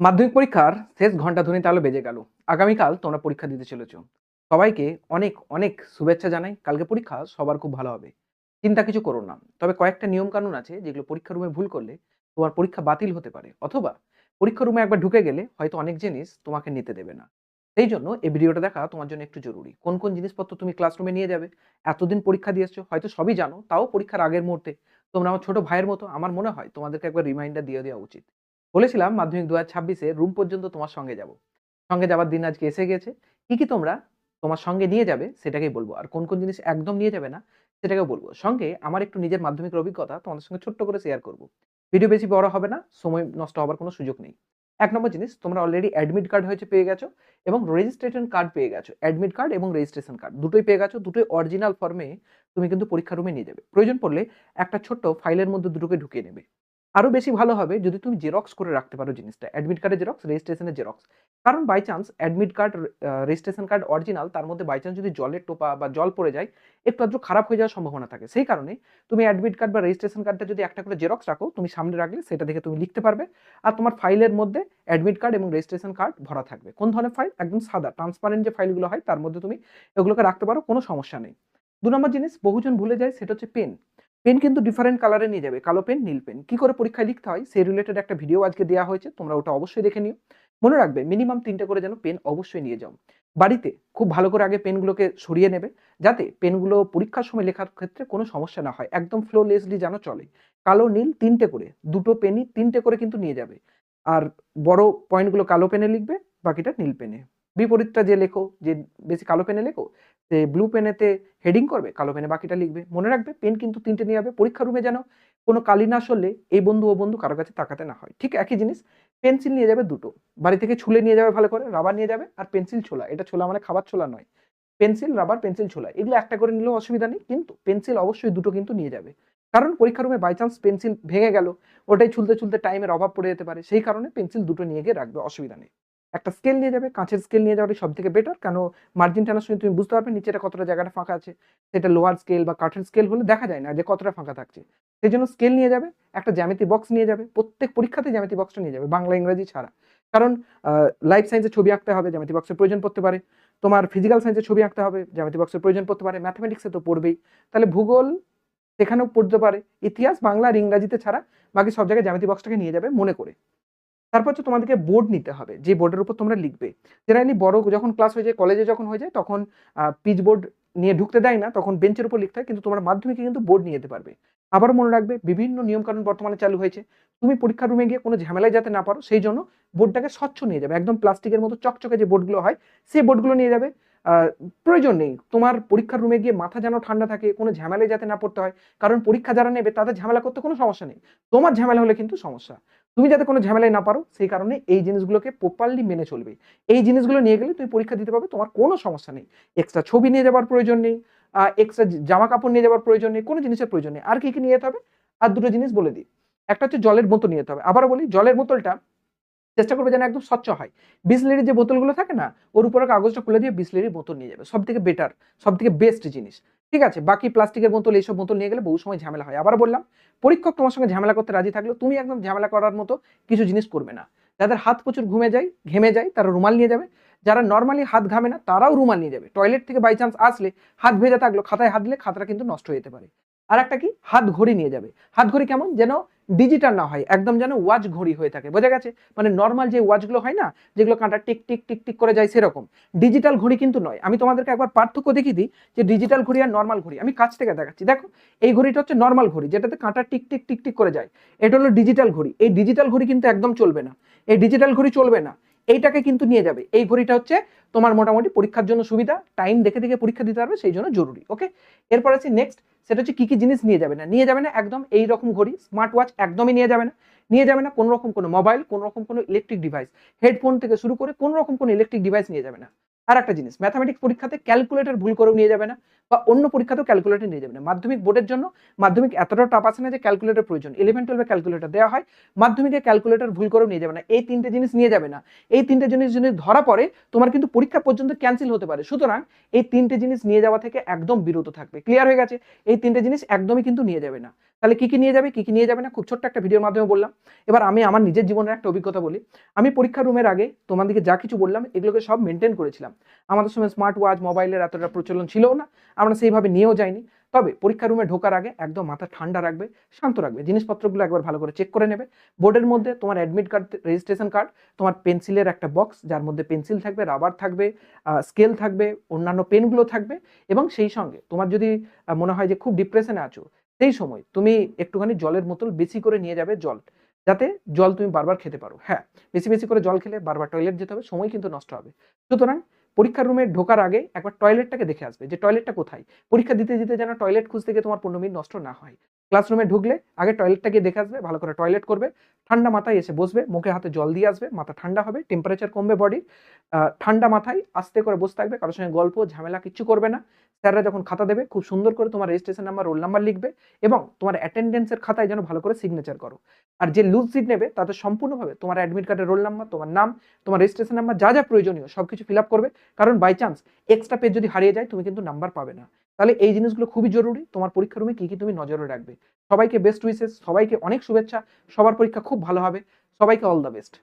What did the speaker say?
মাধ্যমিক পরীক্ষার শেষ ঘণ্টা ধ্বনি তাহলে বেজে গেল। আগামীকাল তোমরা পরীক্ষা দিতে চলেছ। সবাইকে অনেক অনেক শুভেচ্ছা জানাই। কালকে পরীক্ষা সবার খুব ভালো হবে। চিন্তা কিছু করো না। তবে কয়েকটা নিয়ম কানুন আছে যেগুলো পরীক্ষা রুমে ভুল করলে তোমার পরীক্ষা বাতিল হতে পারে। অথবা পরীক্ষা রুমে একবার ঢুকে গেলে হয়তো অনেক জিনিস তোমাকে নিতে দেবে না। সেই জন্য এই ভিডিওটা দেখা তোমার জন্য একটু জরুরি। কোন কোন জিনিসপত্র তুমি ক্লাসরুমে নিয়ে যাবে? এতদিন পরীক্ষা দিয়ে এসছো হয়তো সবই জানো, তাও পরীক্ষার আগের মুহূর্তে। তোমরা আমার ছোট ভাইয়ের মতো, আমার মনে হয় তোমাদেরকে একবার রিমাইন্ডার দিয়ে দেওয়া উচিত। বলেছিলাম মাধ্যমিক দু হাজার ছাব্বিশে রুম পর্যন্ত তোমার সঙ্গে যাব। সঙ্গে যাওয়ার দিন আজকে এসে গেছে। কি কি তোমরা তোমার সঙ্গে নিয়ে যাবে সেটাকেই বলব। আর কোন কোন জিনিস একদম নিয়ে যাবে না সেটাকেও বলব। সঙ্গে আমার একটু নিজের মাধ্যমিক অভিজ্ঞতা তোমাদের সঙ্গে ছোট্ট করে শেয়ার করব। ভিডিও বেশি বড় হবে না, সময় নষ্ট হবার কোনো সুযোগ নেই। এক নম্বর জিনিস, তোমরা অলরেডি অ্যাডমিট কার্ড হয়েছে পেয়ে গেছো এবং রেজিস্ট্রেশন কার্ড পেয়ে গেছো। অ্যাডমিট কার্ড এবং রেজিস্ট্রেশন কার্ড দুটোই পেয়ে গেছো, দুটোই অরিজিনাল ফর্মে তুমি কিন্তু পরীক্ষা রুমে নিয়ে যাবে। প্রয়োজন পড়লে একটা ছোট্ট ফাইলের মধ্যে দুটোকে ঢুকিয়ে নেবে। আরও বেশি ভালো হবে যদি তুমি জেরক্স করে রাখতে পারো জিনিসটা। অ্যাডমিট কার্ডের জেরক্স রেজিস্ট্রেশনের জেরক্স কারণ by chance admit card registration card original তার মধ্যে বাই চান্স যদি জলের টোপা বা জল পড়ে যায়, একটু আদ্র খারাপ হয়ে যাওয়ার সম্ভাবনা থাকে। সেই কারণে তুমি অ্যাডমিট কার্ড বা রেজিস্ট্রেশন কার্ডটা যদি একটা করে জেরক্স রাখো, তুমি সামনে রাখলে সেটা দেখে তুমি লিখতে পারবে। আর তোমার ফাইলের মধ্যে অ্যাডমিট কার্ড এবং রেজিস্ট্রেশন কার্ড ভরা থাকবে। কোন ধরনের ফাইল একদম সাদা। ট্রান্সপারেন্ট যে ফাইলগুলো হয়, তার মধ্যে তুমি এগুলোকে রাখতে পারো, কোনো সমস্যা নেই। দু নম্বর জিনিস, বহুজন ভুলে যায়, সেটা হচ্ছে পেন পেন কিন্তু ডিফারেন্ট কালারে নিয়ে যাবে, কালো পেন নীল পেন কি করে পরীক্ষায় লিখতে হয়? সেই রিলেটেড একটা ভিডিও আজকে দেওয়া হয়েছে, তোমরা ওটা অবশ্যই দেখে নিও। মনে রাখবে মিনিমাম তিনটে করে যেন পেন অবশ্যই নিয়ে যাও। বাড়িতে খুব ভালো করে আগে পেনগুলোকে সরিয়ে নেবে, যাতে পেনগুলো পরীক্ষার সময় লেখার ক্ষেত্রে কোনো সমস্যা না হয়। একদম ফ্লোলেসলি যেন চলে। কালো, নীল তিনটে করে, দুটো পেনই তিনটে করে কিন্তু নিয়ে যাবে। আর বড় পয়েন্টগুলো কালো পেনে লিখবে, বাকিটা নীল পেনে বিপরীতটা যে লেখো, যে বেশি কালো পেনে লেখো, সে ব্লু পেনেতে হেডিং করবে, কালো পেনে বাকিটা লিখবে। মনে রাখবে পেন কিন্তু তিনটে নিয়ে যাবে পরীক্ষা রুমে যেন কোনো কালি না সরলে এই বন্ধু ও বন্ধু কারও কাছে তাকাতে না হয়। ঠিক একই জিনিস পেন্সিল নিয়ে যাবে দুটো। বাড়ি থেকে ছুলে নিয়ে যাবে ভালো করে রাবার নিয়ে যাবে আর পেন্সিল ছোলা। এটা ছোলা মানে খাবার ছোলা নয়। পেন্সিল রাবার পেন্সিল ছোলা। এগুলো একটা করে নিলেও অসুবিধা নেই, কিন্তু পেন্সিল অবশ্যই দুটো কিন্তু নিয়ে যাবে। কারণ পরীক্ষা রুমে বাই চান্স পেন্সিল ভেঙে গেল, ওটাই ছুলতে ছুলতে টাইমের অভাব পড়ে যেতে পারে। সেই কারণে পেন্সিল দুটো নিয়ে গিয়ে রাখবে, অসুবিধা নেই। একটা স্কেল নিয়ে যাবে, কাঁচের স্কেল নিয়ে যাওয়াটাই সব থেকে বেটার কেন মার্জিন টানার সময় তুমি বুঝতে পারবে নিচেটা কতটা জায়গাটা ফাঁকা আছে। সেটা লোয়ার স্কেল বা কাঠের স্কেল হলে দেখা যায় না যে কতটা ফাঁকা থাকছে। সেই জন্য স্কেল নিয়ে যাবে, একটা জ্যামিতি বক্স নিয়ে যাবে, প্রত্যেক পরীক্ষাতে জ্যামিতি বক্সটা নিয়ে যাবে, বাংলা, ইংরাজি ছাড়া। কারণ লাইফ সায়েন্সের ছবি আঁকতে হবে, জ্যামিতি বক্সের প্রয়োজন পড়তে পারে। তোমার ফিজিক্যাল সায়েন্সের ছবি আঁকতে হবে, জ্যামিতি বক্সের প্রয়োজন পড়তে পারে ম্যাথমেটিক্সে তো পড়বেই। তাহলে ভূগোল সেখানেও পড়তে পারে, ইতিহাস, বাংলা আর ইংরাজিতে ছাড়া বাকি সব জায়গায় জ্যামিতি বক্সটাকে নিয়ে যাবে মনে করে। তারপর হচ্ছে তোমাদেরকে বোর্ড নিতে হবে। যে বোর্ডের উপর তোমরা লিখবে। জেনারেলি বড় যখন ক্লাস হয়ে যায় কলেজে যখন হয়ে যায়, তখন পিচ বোর্ড নিয়ে ঢুকতে দেয় না, তখন বেঞ্চের উপর লিখতে হয়, কিন্তু তোমার মাধ্যমিকে কিন্তু বোর্ড নিয়ে যেতে পারবে। আবার মনে রাখবে, বিভিন্ন নিয়মকানুন বর্তমানে চালু হয়েছে। তুমি পরীক্ষা রুমে গিয়ে কোনো ঝামেলায় যাতে না পারো, সেই জন্য বোর্ডটাকে স্বচ্ছ নিয়ে যাবে। একদম প্লাস্টিকের মতো চকচকে যে বোর্ডগুলো হয়, সেই বোর্ডগুলো নিয়ে যাবে। প্রয়োজন নেই। তোমার পরীক্ষার রুমে গিয়ে মাথা যেন ঠান্ডা থাকে, কোনো ঝামেলায় যাতে না পড়তে হয়, কারণ পরীক্ষা যারা নেবে, তাদের ঝামেলা করতে কোনো সমস্যা নেই। তোমার ঝামেলা হলে কিন্তু সমস্যা। তুমি যাতে কোনো ঝামেলায় না পারো, সেই কারণে এই জিনিসগুলোকে প্রপারলি মেনে চলবে। এই জিনিসগুলো নিয়ে গেলে তুমি পরীক্ষা দিতে পারবে, তোমার কোনো সমস্যা নেই। এক্সট্রা ছবি নিয়ে যাওয়ার প্রয়োজন নেই এক্সট্রা জামা কাপড় নিয়ে যাওয়ার প্রয়োজন নেই, কোনো জিনিসের প্রয়োজন নেই। আর কি কি নিয়ে যেতে হবে? আর দুটো জিনিস বলে দিই। একটা হচ্ছে জলের বোতল নিয়ে যেতে হবে। আবারও বলি, জলের বোতলটা চেষ্টা করবে যেন একদম স্বচ্ছ হয়। বিসলেরির যে বোতলগুলো থাকে না, ওর উপরে কাগজটা খুলে দিয়ে বিসলেরির বোতল নিয়ে যাবে। সব থেকে বেটার সব থেকে বেস্ট জিনিস। ঠিক আছে, বাকি প্লাস্টিকের বোতল, এইসব বোতল নিয়ে গেলে বহু সময় ঝামেলা হয়। আবার বললাম পরীক্ষক তোমার সঙ্গে ঝামেলা করতে রাজি থাকল তুমি একদম ঝামেলা করার মতো কিছু জিনিস করবে না। যাদের হাত প্রচুর ঘুমে যায়, ঘেমে যায়, তারা রুমাল নিয়ে যাবে। যারা নর্মালি হাত ঘামে না, তারাও রুমাল নিয়ে যাবে। টয়লেট থেকে বাই চান্স আসলে হাত ভেজা থাকল, খাতায় হাত দিলে খাতাটা কিন্তু নষ্ট হয়ে যেতে পারে। আর একটা কি? হাত ঘড়ি নিয়ে যাবে। হাত ঘড়ি কেমন? যেন ডিজিটাল না হয়, একদম যেন ওয়াচ ঘড়ি হয়ে থাকে। বোঝা গেছে? মানে নর্মাল যে ওয়াচগুলো হয় না, যেগুলো কাঁটা টিক টিক টিক টিক করে যায় সেরকম। ডিজিটাল ঘড়ি কিন্তু নয়। আমি তোমাদেরকে একবার পার্থক্য দেখিয়ে দিই যে ডিজিটাল ঘড়ি আর নর্মাল ঘড়ি। আমি কাছ থেকে দেখাচ্ছি। দেখো, এই ঘড়িটা হচ্ছে নর্মাল ঘড়ি, যেটাতে কাঁটা টিক টিক টিক টিক করে যায়। এটা হলো ডিজিটাল ঘড়ি। এই ডিজিটাল ঘড়ি কিন্তু একদম চলবে না। এই ডিজিটাল ঘড়ি চলবে না। এইটাকে কিন্তু নিয়ে যাবে। এই ঘড়িটা হচ্ছে তোমার মোটামুটি পরীক্ষার জন্য সুবিধা টাইম দেখে দেখে পরীক্ষা দিতে পারবে, সেই জন্য জরুরি ওকে এরপর আছে নেক্সট সেটা হচ্ছে কি কি জিনিস নিয়ে যাবে না। নিয়ে যাবে না একদম এই রকম ঘড়ি স্মার্ট ওয়াচ একদমই নিয়ে যাবে না। নিয়ে যাবে না কোনো রকম কোনো মোবাইল কোনো রকম কোনো ইলেকট্রিক ডিভাইস হেডফোন থেকে শুরু করে কোনো রকম কোনো ইলেকট্রিক ডিভাইস নিয়ে যাবে না। আর একটা জিনিস ম্যাথামেটিক্স পরীক্ষাতে ক্যালকুলেটর ভুল করেও নিয়ে যাবে না বা অন্য পরীক্ষাতেও ক্যালকুলেটর নিয়ে যাবে না। মাধ্যমিক বোর্ডের জন্য মাধ্যমিক এতটা টাপ আসে না যে ক্যালকুলেটর প্রয়োজন। ইলেভেন টুয়েলভে ক্যালকুলেটর দেওয়া হয়, মাধ্যমিকে ক্যালকুলেটর ভুল করেও নিয়ে যাবে না। এই তিনটে জিনিস নিয়ে যাবে না। এই তিনটে জিনিস যদি ধরা পড়ে, তোমার কিন্তু পরীক্ষা পর্যন্ত ক্যান্সেল হতে পারে। সুতরাং এই তিনটে জিনিস নিয়ে যাওয়া থেকে একদম বিরত থাকবে। ক্লিয়ার হয়ে গেছে? এই তিনটে জিনিস একদমই কিন্তু নিয়ে যাবে না। তাহলে কি কি নিয়ে যাবে, কি কি নিয়ে যাবে না? খুব ছোট্ট একটা ভিডিওর মাধ্যমে বললাম। এবার আমি আমার নিজের জীবনের একটা অভিজ্ঞতা বলি। আমি পরীক্ষা রুমের আগে তোমাদেরকে যা কিছু বললাম, এগুলোকে সব মেনটেন করেছিলাম। আমাদের সময় স্মার্ট ওয়াচ মোবাইলের এতটা প্রচলন ছিল না। আমরা সেইভাবে নিয়েও যাইনি। তবে পরীক্ষা রুমে ঢোকার আগে একদম মাথা ঠান্ডা রাখবে, শান্ত রাখবে। জিনিসপত্রগুলো একবার ভালো করে চেক করে নেবে। বোর্ডের মধ্যে তোমার অ্যাডমিট কার্ড রেজিস্ট্রেশন কার্ড তোমার পেন্সিলের একটা বক্স যার মধ্যে পেন্সিল থাকবে রাবার থাকবে স্কেল থাকবে, অন্যান্য পেনগুলো থাকবে। এবং সেই সঙ্গে তোমার যদি মনে হয় যে খুব ডিপ্রেশনে আছো সেই সময় তুমি একটুখানি জলের মতন বেশি করে নিয়ে যাবে জল, যাতে জল তুমি বারবার খেতে পারো। হ্যাঁ বেশি বেশি করে জল খেলে বারবার টয়লেট যেতে হবে, সময় কিন্তু নষ্ট হবে। সুতরাং পরীক্ষার রুমে ঢোকার আগে একবার টয়লেটটাকে দেখে আসবে যে টয়লেটটা কোথায়? পরীক্ষা দিতে দিতে যেন টয়লেট খুঁজতে গিয়ে তোমার পনেরো মিনিট নষ্ট না হয়। ক্লাসরুমে ঢুকলে আগে টয়লেটটাকে দেখে আসবে, ভালো করে টয়লেট করবে, ঠান্ডা মাথায় এসে বসবে, মুখে হাতে জল দিয়ে আসবে, মাথা ঠান্ডা হবে টেম্পারেচার কমবে বডির ঠান্ডা মাথায় আস্তে করে বসে থাকবে, কারোর সঙ্গে গল্প, ঝামেলা কিচ্ছু করবে না। স্যাররা যখন খাতা দেবে, খুব সুন্দর করে তোমার রেজিস্ট্রেশন নাম্বার রোল নাম্বার লিখবে এবং তোমার অ্যাটেন্ডেন্সের খাতায় যেন ভালো করে সিগনেচার করো। আর যে লুজ সিট নেবে তাতে সম্পূর্ণভাবে তোমার অ্যাডমিট কার্ডের রোল নাম্বার তোমার নাম, তোমার রেজিস্ট্রেশন নাম্বার যা যা প্রয়োজনীয় সব কিছু ফিল আপ করবে। কারণ বাই চান্স এক্সট্রা পেজ যদি হারিয়ে যায়, তুমি কিন্তু নাম্বার পাবে না। তাহলে এই জিনিসগুলো খুবই জরুরি। তোমার পরীক্ষা রুমে কি কি তুমি নজরে রাখবে? সবাইকে বেস্ট উইসেস সবাইকে অনেক শুভেচ্ছা, সবার পরীক্ষা খুব ভালো হবে। সবাইকে অল দ্য বেস্ট